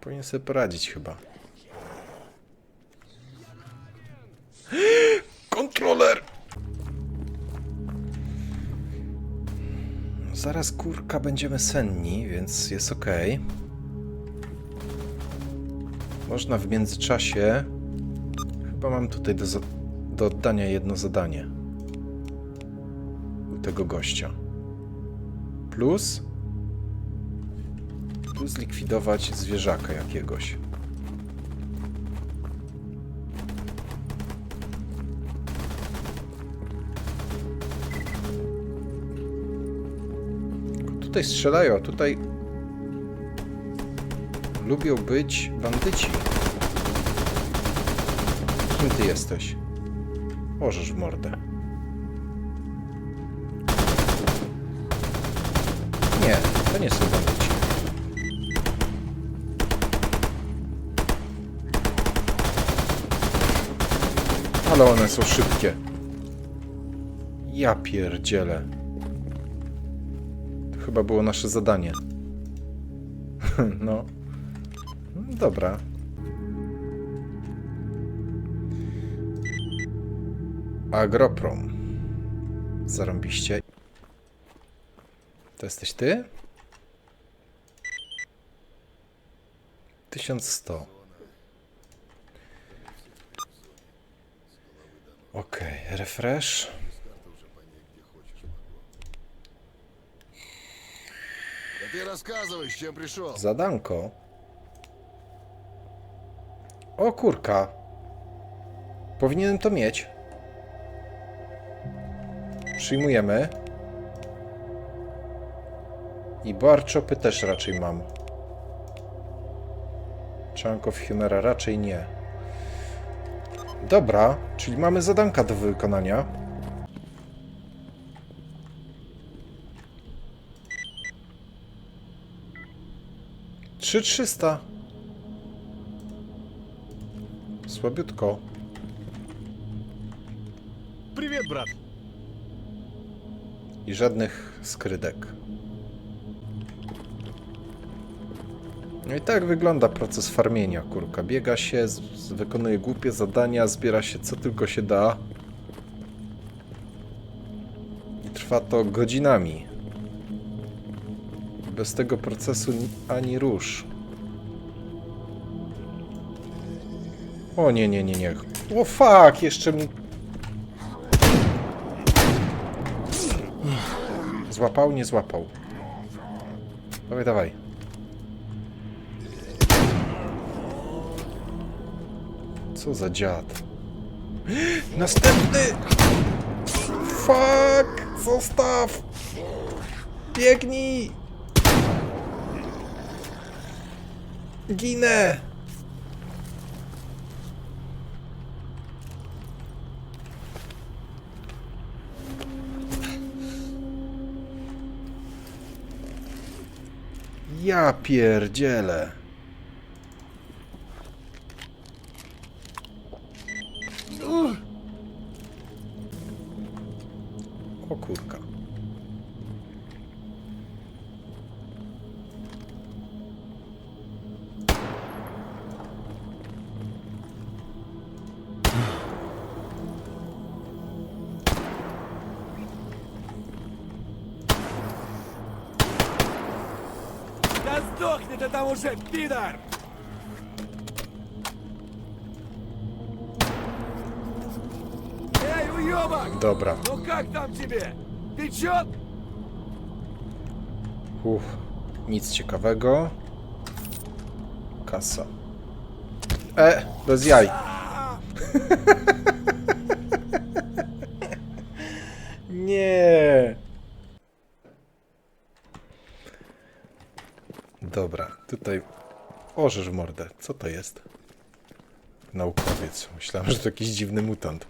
Powinien sobie poradzić chyba. Kontroler! Zaraz kurka będziemy senni, więc jest ok. Można w międzyczasie. Chyba mam tutaj do, do oddania jedno zadanie. U tego gościa. Plus. Plus zlikwidować zwierzaka jakiegoś. Tutaj strzelają, a tutaj lubią być bandyci. Kim ty jesteś? Możesz w mordę. Nie, to nie są. Ale one są szybkie. Ja pierdzielę. To chyba było nasze zadanie. no. No Dobra. Agroprom. Zarąbiście. To jesteś ty? 1100. Okej, refresh. Да ты рассказывай, с чем пришел. Zadanko. O kurka. Powinienem to mieć. Przyjmujemy. I barczopy też raczej mam. Chunk of Humera raczej nie. Dobra, czyli mamy zadanka do wykonania. Trzy trzysta. Słabiutko. Привет, брат. I żadnych skrydek. No i tak wygląda proces farmienia, kurka. Biega się, z, z, wykonuje głupie zadania, zbiera się co tylko się da. I trwa to godzinami. Bez tego procesu ni- ani rusz. O nie, nie, nie, nie. O fuck, jeszcze mi... Złapał, nie złapał. Dawaj, dawaj. Co za dziad. Następny! Fuck! Zostaw! Biegnij! Ginę! Ja pierdzielę. Сдохни ты там уже, пидор! Эй, уебок! Dobra. Ну как там тебе? Ты чё? Uff, nic ciekawego. Kasa. E, bez jaj. Orzesz w mordę. Co to jest? Naukowiec. Myślałem, że to jakiś dziwny mutant.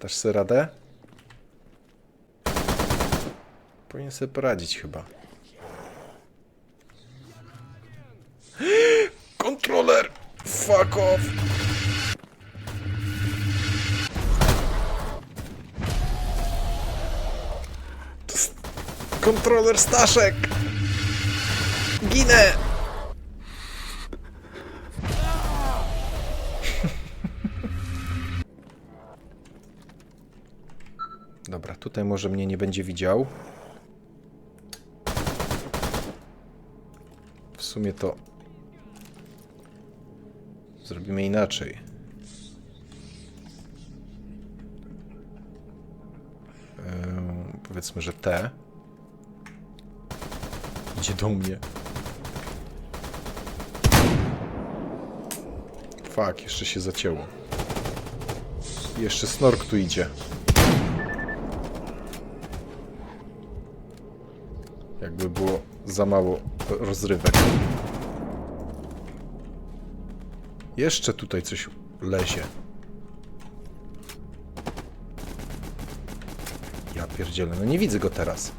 Dasz sobie radę? Powinien sobie poradzić chyba. Kontroler! Fuck off! Kontroler Staszek! Ginę! Dobra, tutaj może mnie nie będzie widział. W sumie to zrobimy inaczej. Ym, powiedzmy, że te. Idzie do mnie. Fuck, jeszcze się zacięło. Jeszcze snork tu idzie. Jakby było za mało rozrywek. Jeszcze tutaj coś lezie. Ja pierdzielę, no nie widzę go teraz.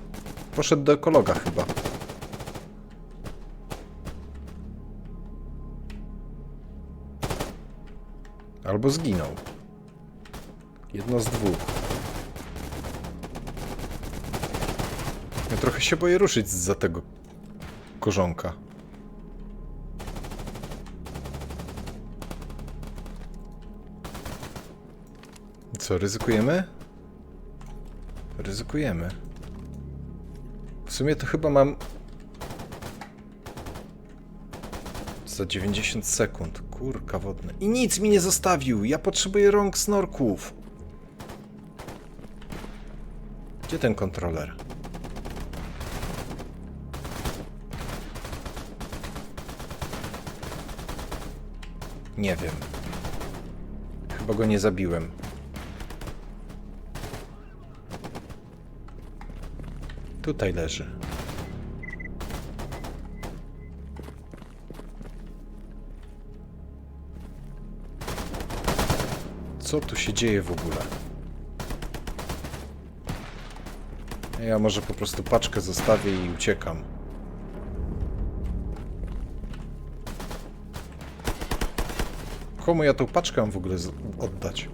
Poszedł do ekologa chyba. Albo zginął. Jedno z dwóch. Ja trochę się boję ruszyć za tego korzonka. Co, ryzykujemy? Ryzykujemy. W sumie to chyba mam... Za 90 sekund. Kurka wodne. I nic mi nie zostawił. Ja potrzebuję rąk snorków. Gdzie ten kontroler? Nie wiem. Chyba go nie zabiłem. Tutaj leży. Co tu się dzieje w ogóle? Ja może po prostu paczkę zostawię i uciekam. Komu ja tą paczkę mam w ogóle oddać?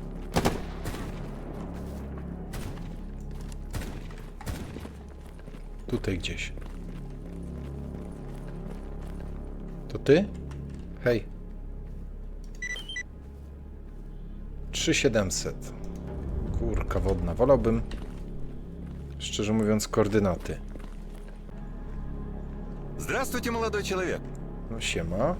Tutaj gdzieś. To ty? Hej. 3700. Kurka wodna. Wolałbym, szczerze mówiąc, koordynaty. Здравствуйте, молодой человек. No siema.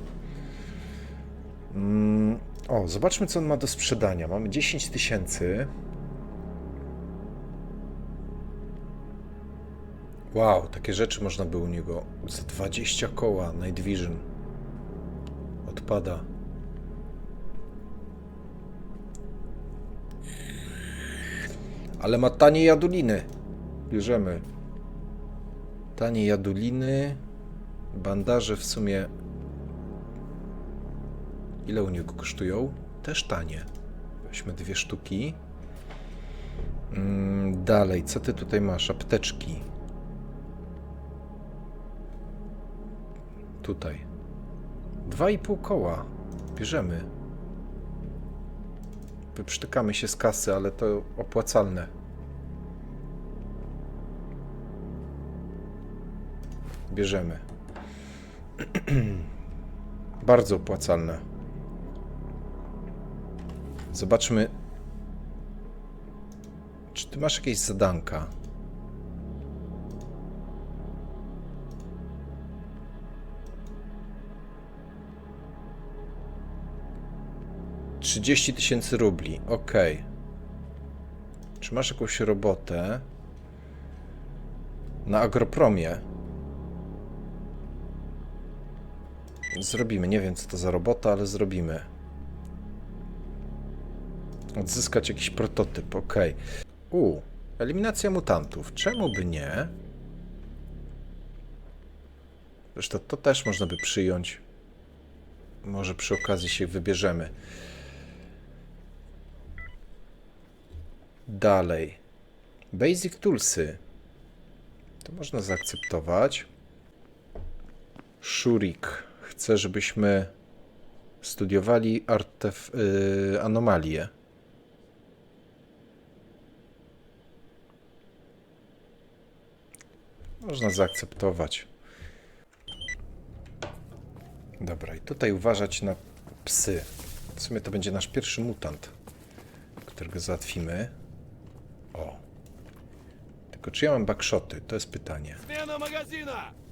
Mm, o, zobaczmy co on ma do sprzedania. Mamy 10 tysięcy. Wow, takie rzeczy można by u niego za 20 koła Night Vision. Odpada. Ale ma tanie jaduliny. Bierzemy. Tanie jaduliny. Bandaże w sumie. Ile u niego kosztują? Też tanie. Weźmy dwie sztuki. Mm, dalej, co ty tutaj masz? Apteczki. Tutaj. Dwa i pół koła. Bierzemy. Wyprztykamy się z kasy, ale to opłacalne. Bierzemy. Bardzo opłacalne. Zobaczmy. Czy ty masz jakieś zadanka? Trzydzieści tysięcy rubli. Ok. Czy masz jakąś robotę? Na agropromie. Zrobimy. Nie wiem, co to za robota, ale zrobimy. Odzyskać jakiś prototyp, ok. U, eliminacja mutantów. Czemu by nie? Zresztą to też można by przyjąć. Może przy okazji się wybierzemy. Dalej. Basic Toolsy. To można zaakceptować. Shurik chce, żebyśmy studiowali artef yy, anomalie. Można zaakceptować. Dobra, i tutaj uważać na psy. W sumie to będzie nasz pierwszy mutant, którego załatwimy. O. Tylko czy ja mam backshoty? To jest pytanie. Zmiana magazyna!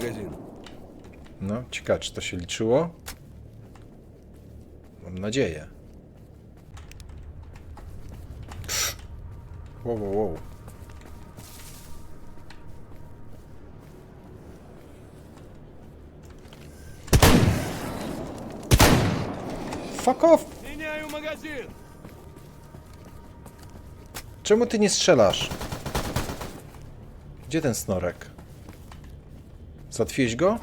magazyn. No, ciekawe, czy to się liczyło? Mam nadzieję. Pff. Wow, wow, wow. Fuck off! Zmieniaj magazyn. Czemu ty nie strzelasz? Gdzie ten snorek? Zatwiłeś go?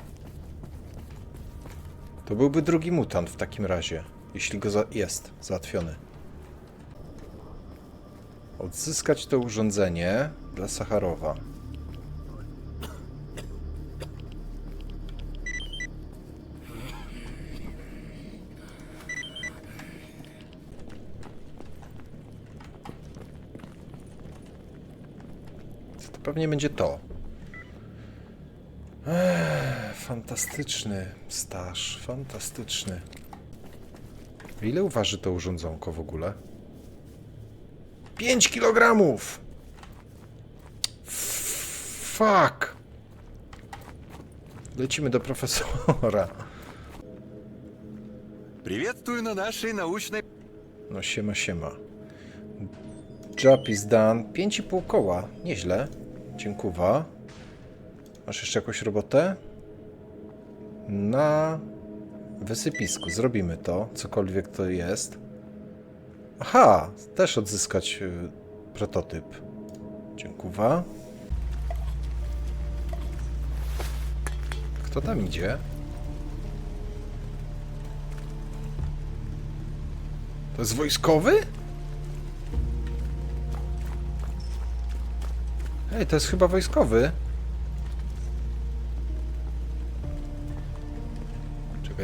To byłby drugi mutant w takim razie, jeśli go za jest załatwiony. Odzyskać to urządzenie dla Sacharowa. To pewnie będzie to. Ech, fantastyczny staż, fantastyczny. Ile uważy to urządzonko w ogóle? 5 kilogramów! Fuck! Lecimy do profesora. Приветствую на нашей научной... No siema, siema. Job is done. 5,5 koła. Nieźle. Dziękuwa. Masz jeszcze jakąś robotę? Na wysypisku. Zrobimy to, cokolwiek to jest. Aha! Też odzyskać y, prototyp. Dziękuwa. Kto tam idzie? To jest wojskowy? Ej, to jest chyba wojskowy.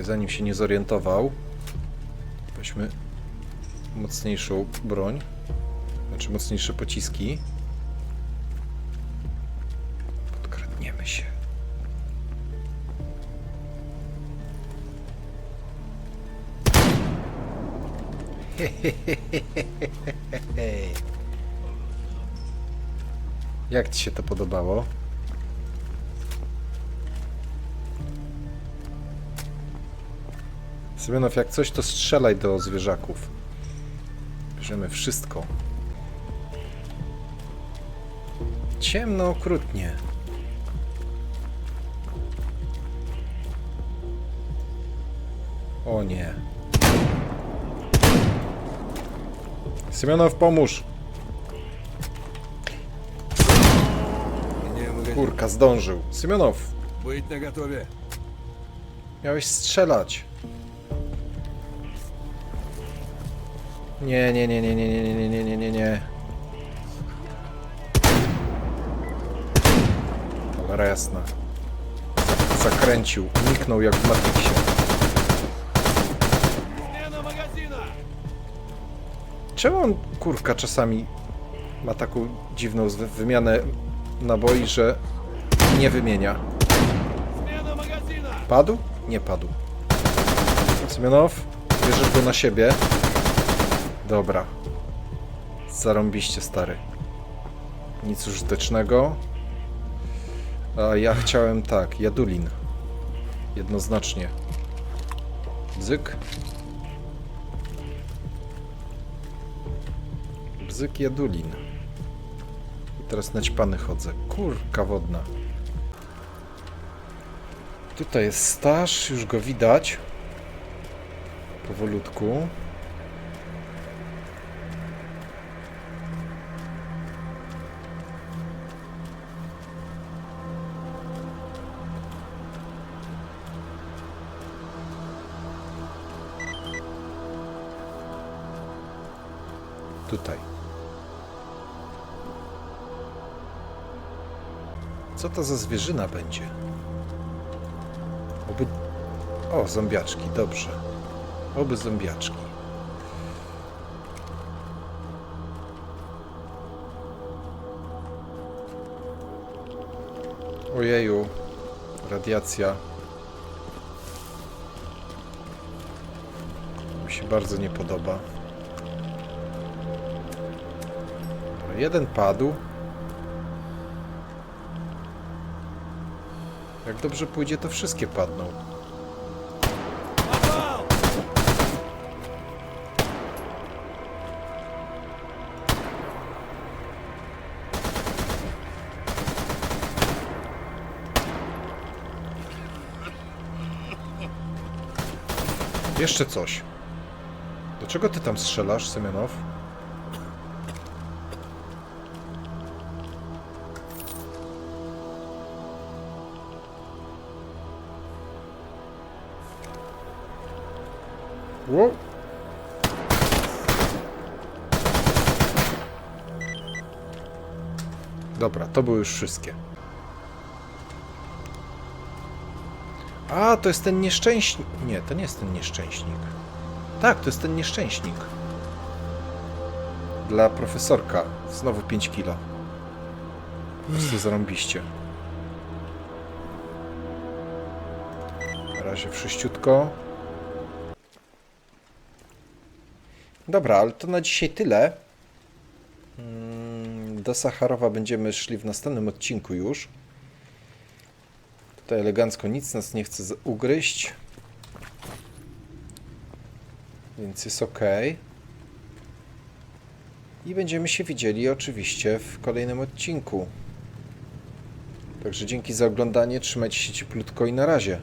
Zanim się nie zorientował. Weźmy mocniejszą broń. Znaczy mocniejsze pociski. Podkradniemy się. Jak ci się to podobało? Semenow, jak coś, to strzelaj do zwierzaków. Bierzemy wszystko. Ciemno okrutnie. O nie. Semenow, pomóż! Kurka, zdążył. Semenow! Być na gotowie. Miałeś strzelać. Nie, nie, nie, nie, nie, nie, nie, nie, nie, nie, nie. Cholera jasna. Zakręcił, uniknął jak w Matrixie. Czemu on, kurka, czasami ma taką dziwną wymianę naboi, że nie wymienia? Padł? Nie padł. Semionow, bierzesz go na siebie. Dobra. Zarąbiście, stary. Nic użytecznego. A ja chciałem tak, jadulin. Jednoznacznie. Bzyk. Bzyk jadulin. I teraz naćpany chodzę. Kurka wodna. Tutaj jest staż, już go widać. Powolutku. Co to za zwierzyna będzie? Oby... O, zombiaczki, dobrze. Oby zombiaczki. Ojeju, radiacja. Mi się bardzo nie podoba. Jeden padł. Jak dobrze pójdzie, to wszystkie padną. Jeszcze coś. Do czego ty tam strzelasz, Semenow? Wow. Dobra, to były już wszystkie. A, to jest ten nieszczęśnik. Nie, to nie jest ten nieszczęśnik. Tak, to jest ten nieszczęśnik. Dla profesorka. Znowu 5 kilo. Po prostu zarąbiście. Na razie wszyściutko. Dobra, ale to na dzisiaj tyle. Mm, Do Sacharowa będziemy szli w następnym odcinku już. Tutaj elegancko nic nas nie chce ugryźć. Więc jest ok. I będziemy się widzieli oczywiście w kolejnym odcinku. Także dzięki za oglądanie, trzymajcie się cieplutko i na razie.